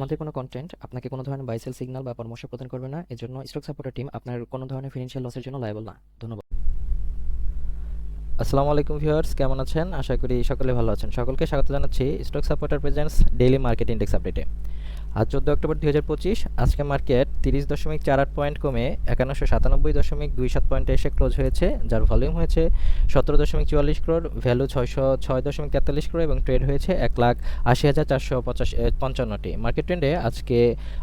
আমাদের কোনো কন্টেন্ট আপনাকে কোনো ধরনের বাইসেল সিগনাল বা পরামর্শ প্রদান করবে না, এজন্য স্টক সাপোর্টার টিম আপনার কোনো ধরনের ফিনান্সিয়াল লসের জন্য লায়াবল না। ধন্যবাদ। আসসালামু আলাইকুম ভিউয়ার্স কেমন আছেন? আশা করি সকলে ভালো আছেন। সকলকে স্বাগত জানাচ্ছি stock supporter presents daily market index আপডেটে আজ চোদ্দ অক্টোবর দুই হাজার পঁচিশ, আজকে মার্কেট তিরিশ দশমিক চার আট পয়েন্ট কমে একান্নশো সাতানব্বই দশমিক দুই সাত পয়েন্টে এসে ক্লোজ হয়েছে, যার ভলিউম হয়েছে সতেরো দশমিক চুয়াল্লিশ ক্রোড় ভ্যালু ছয়শো ছয় দশমিক তেতাল্লিশ ক্রোড় এবং ট্রেড হয়েছে এক লাখ আশি হাজার চারশো পঁচাশি পঞ্চান্নটি। মার্কেট ট্রেন্ডে আজকে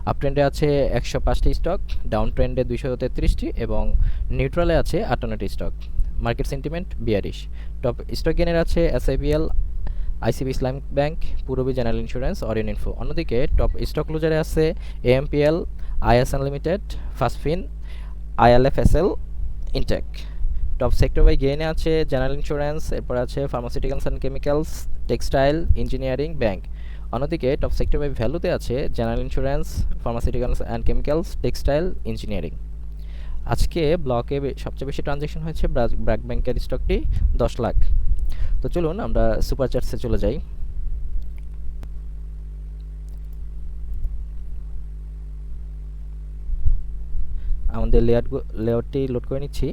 আপ ট্রেন্ডে আছে একশো পাঁচটি স্টক ডাউন ট্রেন্ডে দুইশো তেত্রিশটি এবং নিউট্রালে আছে আটান্নটি stock market sentiment bearish top stock গেনের আছে SIBL ICB Islamic bank, Purabi general insurance Orion info. অন্যদিকে টপ স্টক লুজারে আছে AMPL IS unlimited ফাসফিন, ILFSL, Intech. Top sector buy গেইনে আছে জেনারেল ইন্স্যুরেন্স, এরপর আছে pharmaceuticals and chemicals, textile, engineering, bank. অন্যদিকে top sector by ভ্যালুতে আছে general insurance, pharmaceuticals and chemicals, textile, engineering. আজকে ব্লকে সবচেয়ে বেশি ট্রানজ্যাকশন হয়েছে ব্র্যাক ব্যাংকের স্টকটি দশ লাখ। তো চলুন আমরা সুপার চার্টসে চলে যাই। আমাদের লেয়ার লেয়ারটি লোড করে নিচ্ছি।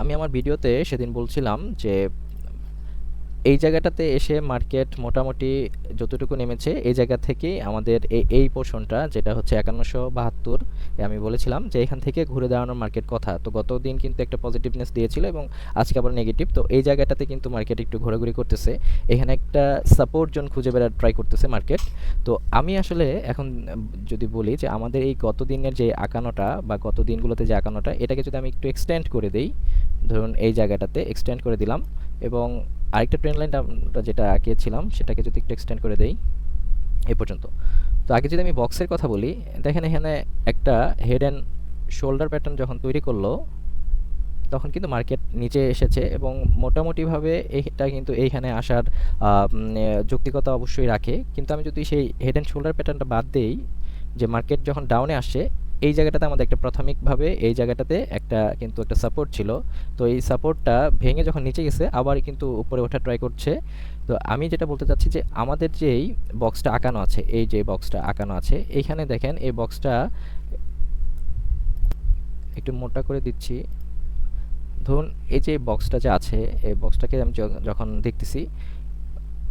আমি আমার ভিডিওতে সেদিন বলছিলাম যে এই জায়গাটাতে এসে মার্কেট মোটামুটি যতটুকু নেমেছে, এই জায়গা থেকেই আমাদের এই এই পোর্শনটা যেটা হচ্ছে একান্নশো বাহাত্তর আমি বলেছিলাম যে এখান থেকে ঘুরে দাঁড়ানোর মার্কেট কথা। তো গত দিন কিন্তু একটা পজিটিভনেস দিয়েছিল এবং আজকে আবার নেগেটিভ তো এই জায়গাটাতে কিন্তু মার্কেট একটু ঘোরাঘুরি করতেছে। এখানে একটা সাপোর্ট জোন খুঁজে বেড়া ট্রাই করতেছে মার্কেট তো আমি আসলে এখন যদি বলি যে আমাদের এই গত দিনের যে আঁকানোটা বা গত দিনগুলোতে যে আঁকানোটা এটাকে যদি আমি একটু এক্সটেন্ড করে দিই ধরুন এই জায়গাটাতে এক্সটেন্ড করে দিলাম এবং আরেকটা ট্রেন লাইন আমরা যেটা আঁকিয়েছিলাম সেটাকে যদি একটু এক্সটেন্ড করে দেই এই পর্যন্ত। তো আগে যদি আমি বক্সের কথা বলি, দেখেন এখানে একটা হেড অ্যান্ড শোল্ডার প্যাটার্ন যখন তৈরি করল, তখন কিন্তু মার্কেট নিচে এসেছে এবং মোটামুটিভাবে এটা কিন্তু এইখানে আসার যৌক্তিকতা অবশ্যই রাখে। কিন্তু আমি যদি সেই হেড অ্যান্ড শোল্ডার প্যাটার্নটা বাদ দেই, যে মার্কেট যখন ডাউনে আসে এই জায়গাটাতে আমাদের একটা প্রাথমিকভাবে এই জায়গাটাতে একটা কিন্তু একটা সাপোর্ট ছিল। তো এই সাপোর্টটা ভেঙে যখন নিচে গেছে আবার কিন্তু উপরে ওঠা ট্রাই করছে। তো আমি যেটা বলতে চাচ্ছি যে আমাদের যেই বক্সটা আঁকানো আছে, এই যে বক্সটা আঁকানো আছে এইখানে দেখেন এই বক্সটা একটু মোটা করে দিচ্ছি। ধরুন এই যে বক্সটা যে আছে, এই বক্সটাকে আমি যখন দেখতেছি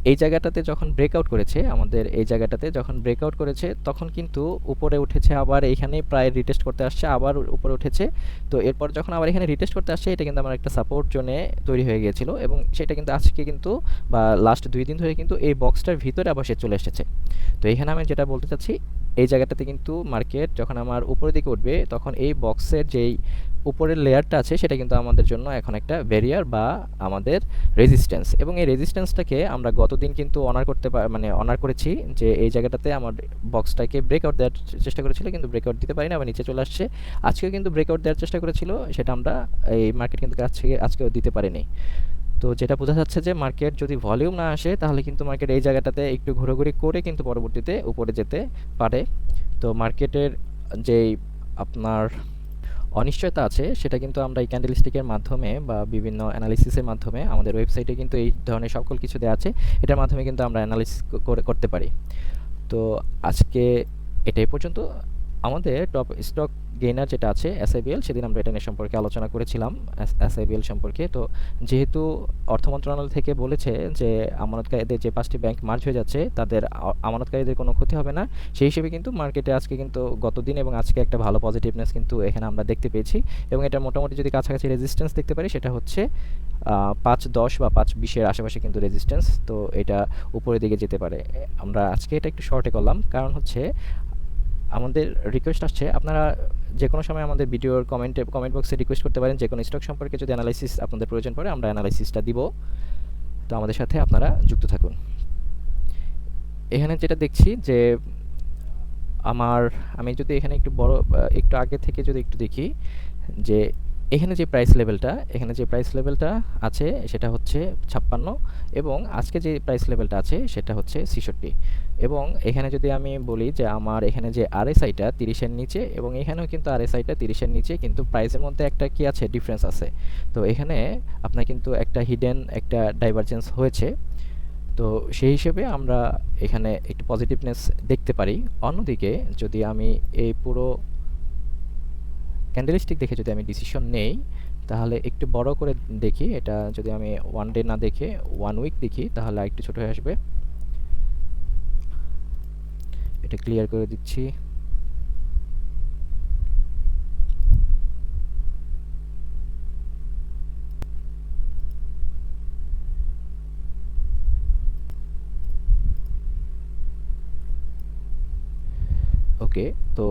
এই জায়গাটাতে যখন ব্রেকআউট করেছে, আমাদের এই জায়গাটাতে যখন ব্রেকআউট করেছে, তখন কিন্তু উপরে উঠেছে আবার এখানে প্রায় রিটেস্ট করতে আসছে, আবার উপরে উঠেছে। তো এরপর যখন আবার এখানে রিটেস্ট করতে আসছে, এটা কিন্তু আমার একটা সাপোর্ট জোনে তৈরি হয়ে গিয়েছিল এবং সেটা কিন্তু আজকে কিন্তু বা লাস্ট দুই দিন ধরে কিন্তু এই বক্সটার ভিতরে আবার সে চলে এসেছে। তো এখানে আমি যেটা বলতে চাচ্ছি এই জায়গাটাতে কিন্তু মার্কেট যখন আমার উপরের দিকে উঠবে, তখন এই বক্সের যেই উপরের লেয়ারটা আছে, সেটা কিন্তু আমাদের জন্য এখন একটা ব্যারিয়ার বা আমাদের রেজিস্ট্যান্স এবং এই রেজিস্ট্যান্সটাকে আমরা গতদিন কিন্তু অনার করতে মানে অনার করেছি যে এই জায়গাটাতে আমার বক্সটাকে ব্রেকআউট দেওয়ার চেষ্টা করেছিল, কিন্তু ব্রেকআউট দিতে পারি না আবার নিচে চলে আসছে। আজকেও কিন্তু ব্রেকআউট দেওয়ার চেষ্টা করেছিল, সেটা আমরা এই মার্কেট কিন্তু আজকে, আজকেও দিতে পারিনি। তো যেটা বোঝা যাচ্ছে যে মার্কেট যদি ভলিউম না আসে, তাহলে কিন্তু মার্কেট এই জায়গাটাতে একটু ঘোরাঘুরি করে কিন্তু পরবর্তীতে উপরে যেতে পারে। তো মার্কেটের যেই আপনার অনিশ্চয়তা আছে, সেটা কিন্তু আমরা এই ক্যান্ডেলস্টিকের মাধ্যমে বা বিভিন্ন অ্যানালিসিসের মাধ্যমে আমাদের ওয়েবসাইটে কিন্তু এই ধরনের সকল কিছু দেওয়া আছে, এটার মাধ্যমে কিন্তু আমরা অ্যানালিসিস করে, করতে পারি। তো আজকে এটাই পর্যন্ত। আমাদের টপ স্টক গেইনার যেটা আছে এসআইবিএল সেদিন আমরা এটা নিয়ে সম্পর্কে আলোচনা করেছিলাম এসআইবিএল সম্পর্কে। তো যেহেতু অর্থ মন্ত্রণালয় থেকে বলেছে যে আমানতকারীদের যে পাঁচটি ব্যাংক মার্চ হয়ে যাচ্ছে, তাদের আমানতকারীদের কোনো ক্ষতি হবে না। সেই হিসেবে কিন্তু মার্কেটে আজকে কিন্তু গতদিন এবং আজকে একটা ভালো পজিটিভনেস কিন্তু এখানে আমরা দেখতে পেয়েছি। এবং এটা মোটামুটি যদি কাছাকাছি রেজিস্ট্যান্স দেখতে পারি, সেটা হচ্ছে পাঁচ দশ বা পাঁচ বিশের আশেপাশে কিন্তু রেজিস্ট্যান্স তো এটা উপরের দিকে যেতে পারে। আমরা আজকে এটা একটু শর্টে করলাম। কারণ হচ্ছে আমাদের রিকোয়েস্ট আসছে, আপনারা যে কোনো সময় আমাদের ভিডিওর কমেন্টে কমেন্ট বক্সে রিকোয়েস্ট করতে পারেন যে কোনো স্টক সম্পর্কে যদি অ্যানালাইসিস আপনাদের প্রয়োজন পড়ে, আমরা অ্যানালাইসিসটা দিব। তো আমাদের সাথে আপনারা যুক্ত থাকুন। এখানে যেটা দেখছি যে, আমার, আমি যদি এখানে একটু বড় একটু আগে থেকে যদি একটু দেখি যে, এখানে যে প্রাইস লেভেলটা এখানে যে প্রাইস লেভেলটা আছে, সেটা হচ্ছে ছাপ্পান্ন এবং আজকে যে প্রাইস লেভেলটা আছে, সেটা হচ্ছে ছিষট্টি। এবং এখানে যদি আমি বলি যে আমার এখানে যে আরএসআইটা তিরিশের নিচে এবং এখানেও কিন্তু আরএসআইটা তিরিশের নিচে, কিন্তু প্রাইসের মধ্যে একটা কি আছে? ডিফারেন্স আছে। তো এখানে আপনার কিন্তু একটা হিডেন একটা ডাইভারজেন্স হয়েছে। তো সেই হিসেবে আমরা এখানে একটু পজিটিভনেস দেখতে পারি। অন্যদিকে যদি আমি এই পুরো ক্যান্ডেলস্টিক দেখে যদি আমি ডিসিশন নেই, তাহলে একটু বড় করে দেখি। এটা যদি আমি ওয়ান ডে না দেখে ওয়ান উইক দেখি, তাহলে আরেকটু ছোট হয়ে আসবে। এটা ক্লিয়ার করে দিচ্ছি। ওকে তো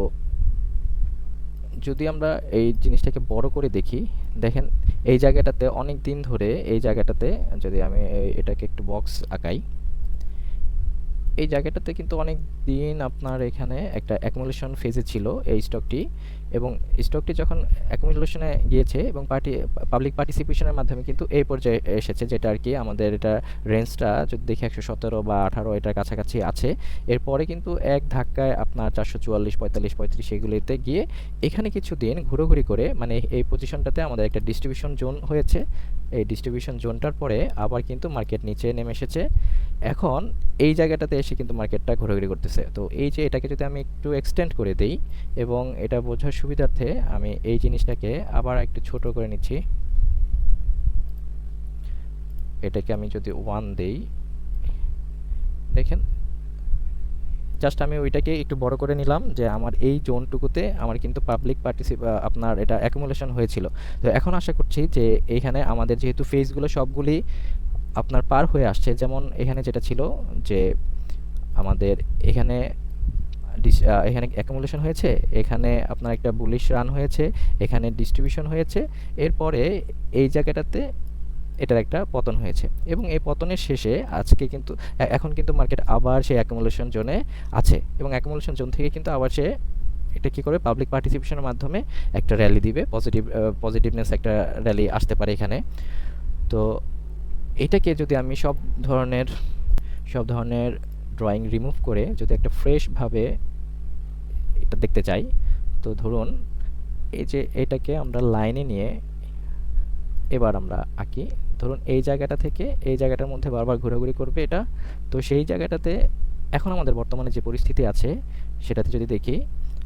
যদি আমরা এই জিনিসটাকে বড় করে দেখি, দেখেন এই জায়গাটাতে অনেক দিন ধরে এই জায়গাটাতে যদি আমি এটাকে একটু বক্স আঁকাই এই জায়গাটাতে কিন্তু অনেক দিন আপনার এখানে একটা অ্যাকুমুলেশন ফেজে ছিল এই স্টকটি এবং স্টকটি যখন অ্যাকুমুলেশনে গিয়েছে এবং পার্টি পাবলিক পার্টিসিপেশনের মাধ্যমে কিন্তু এই পর্যায়ে এসেছে যেটা আর কি আমাদের এটা রেঞ্জটা যদি দেখি একশো সতেরো বা আঠারো এটার কাছাকাছি আছে। এরপরে কিন্তু এক ধাক্কায় আপনার চারশো চুয়াল্লিশ, পঁয়তাল্লিশ, পঁয়ত্রিশ এগুলিতে গিয়ে এখানে কিছু দিন ঘুরোঘুরি করে মানে এই পজিশনটাতে আমাদের একটা ডিস্ট্রিবিউশন জোন হয়েছে। এই ডিস্ট্রিবিউশন জোনটার পরে আবার কিন্তু মার্কেট নিচে নেমে এসেছে। এখন এই জায়গাটাতে এসে কিন্তু মার্কেটটা ঘোরাঘুরি করতেছে। তো এই যে এটাকে যদি আমি একটু এক্সটেন্ড করে দেই এবং এটা বোঝার সুবিধার্থে আমি এই জিনিসটাকে আবার একটু ছোট করে নিচ্ছি। এটাকে আমি যদি ওয়ান দেই, দেখেন জাস্ট আমি ওইটাকে একটু বড় করে নিলাম যে আমার এই জোনটুকুতে আমার কিন্তু পাবলিক পার্টিসিপ আপনার এটা অ্যাকুমুলেশন হয়েছিল। তো এখন আশা করছি যে এইখানে আমাদের যেহেতু ফেজগুলো সবগুলি আপনার পার হয়ে আসছে, যেমন এখানে যেটা ছিল যে আমাদের এখানে এখানে অ্যাকুমুলেশন হয়েছে, এখানে আপনার একটা বুলিশ রান হয়েছে, এখানে ডিস্ট্রিবিউশন হয়েছে, এরপরে এই জায়গাটাতে এটার একটা পতন হয়েছে। এবং এই পতনের শেষে আজকে কিন্তু এখন কিন্তু মার্কেট আবার সেই অ্যাকুমুলেশন জোনে আছে। এবং অ্যাকুমুলেশন জোন থেকে কিন্তু আবার সে এটা কী করে পাবলিক পার্টিসিপেশনের মাধ্যমে একটা র্যালি দিবে পজিটিভ পজিটিভনেস একটা র্যালি আসতে পারে এখানে। তো এটাকে যদি আমি সব ধরনের সব ধরনের ড্রয়িং রিমুভ করে যদি একটা ফ্রেশভাবে এটা দেখতে চাই, তো ধরুন এই যে এটাকে আমরা লাইনে নিয়ে এবার আমরা আঁকি। ধরুন এই জায়গাটা থেকে এই জায়গাটার মধ্যে বারবার ঘোরাঘুরি করবে এটা। তো সেই জায়গাটাতে এখন আমাদের বর্তমানে যে পরিস্থিতি আছে, সেটাতে যদি দেখি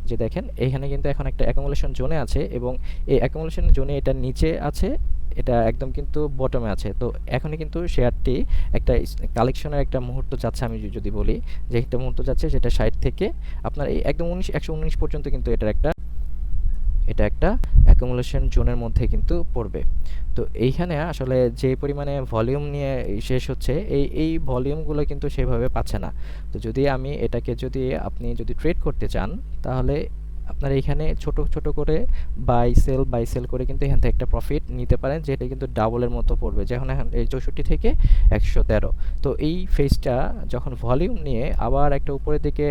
যে দেখেন এখানে কিন্তু এখন একটা অ্যাকোমোলেশন জোনে আছে এবং এই অ্যাকোমোলেশন জোনে এটা নিচে আছে এটা একদম কিন্তু বটমে আছে। তো এখনই কিন্তু শেয়ারটি একটা কালেকশনের একটা মুহূর্ত যাচ্ছে আমি যদি বলি। যে একটা মুহূর্ত যাচ্ছে সেটা সাইড থেকে আপনার এই একদম উনিশ, একশো উনিশ পর্যন্ত কিন্তু এটার একটা, এটা একটা অ্যাকুমুলেশন জোনের মধ্যে কিন্তু পড়বে। তো এইখানে আসলে যে পরিমাণে ভলিউম নিয়ে শেষ হচ্ছে, এই এই ভলিউমগুলো কিন্তু সেভাবে পাচ্ছে না। তো যদি আমি এটাকে যদি আপনি যদি ট্রেড করতে চান, তাহলে আপনার এখানে ছোট ছোট করে বাই সেল বাই সেল করে কিন্তু এখান থেকে একটা প্রফিট নিতে পারেন, যেটা কিন্তু ডাবলের মতো পড়বে। যখন এখন এই চৌষট্টি থেকে একশো তেরো। তো এই ফেজটা যখন ভলিউম নিয়ে আবার একটা উপরের দিকে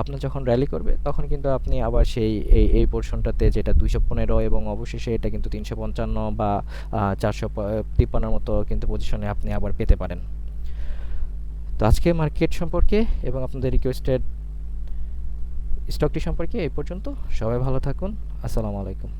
আপনার যখন র্যালি করবে, তখন কিন্তু আপনি আবার সেই, এই এই পোর্শনটাতে যেটা দুইশো পনেরো এবং অবশেষে এটা কিন্তু তিনশো পঞ্চান্ন বা চারশো তিপ্পান্নর মতো কিন্তু পজিশনে আপনি আবার পেতে পারেন। তো আজকে মার্কেট সম্পর্কে এবং আপনাদের রিকোয়েস্টেড স্টকটি সম্পর্কে এই পর্যন্ত সবাই ভালো থাকুন। আসসালামু আলাইকুম।